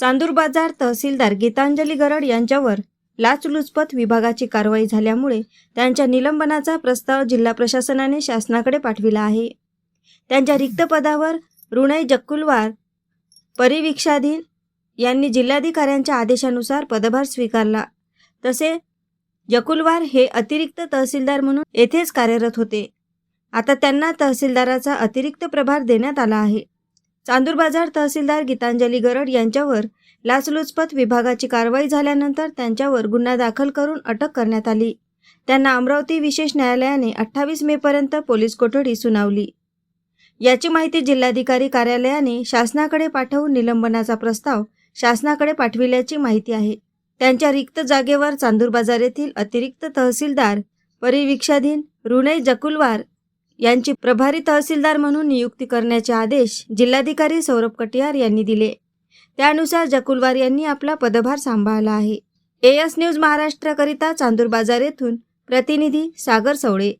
चांदूर बाजार तहसीलदार गीतांजली गरड यांच्यावर लाचलुचपत विभागाची कारवाई झाल्यामुळे त्यांच्या निलंबनाचा प्रस्ताव जिल्हा प्रशासनाने शासनाकडे पाठविला आहे. त्यांच्या रिक्त पदावर ऋणय जक्कुलवार परिवीक्षाधीन यांनी जिल्हाधिकाऱ्यांच्या आदेशानुसार पदभार स्वीकारला. तसे जकुलवार हे अतिरिक्त तहसीलदार म्हणून येथेच कार्यरत होते. आता त्यांना तहसीलदाराचा अतिरिक्त प्रभार देण्यात आला आहे. चांदूर बाजार तहसीलदार गीतांजली गरड यांच्यावर लाचलुचपत विभागाची कारवाई झाल्यानंतर त्यांच्यावर गुन्हा दाखल करून अटक करण्यात आली. त्यांना अमरावती विशेष न्यायालयाने अठ्ठावीस मेपर्यंत पोलीस कोठडी सुनावली. याची माहिती जिल्हाधिकारी कार्यालयाने शासनाकडे पाठवून निलंबनाचा प्रस्ताव शासनाकडे पाठविल्याची माहिती आहे. त्यांच्या रिक्त जागेवर चांदूर बाजार येथील अतिरिक्त तहसीलदार परिवीक्षाधीन रुणय जकुलवार यांची प्रभारी तहसीलदार म्हणून नियुक्ती करण्याचे आदेश जिल्हाधिकारी सौरभ कटियार यांनी दिले. त्यानुसार जकुलवार यांनी आपला पदभार सांभाळला आहे. एएस न्यूज महाराष्ट्राकरिता चांदूर बाजार येथून प्रतिनिधी सागर सवळे.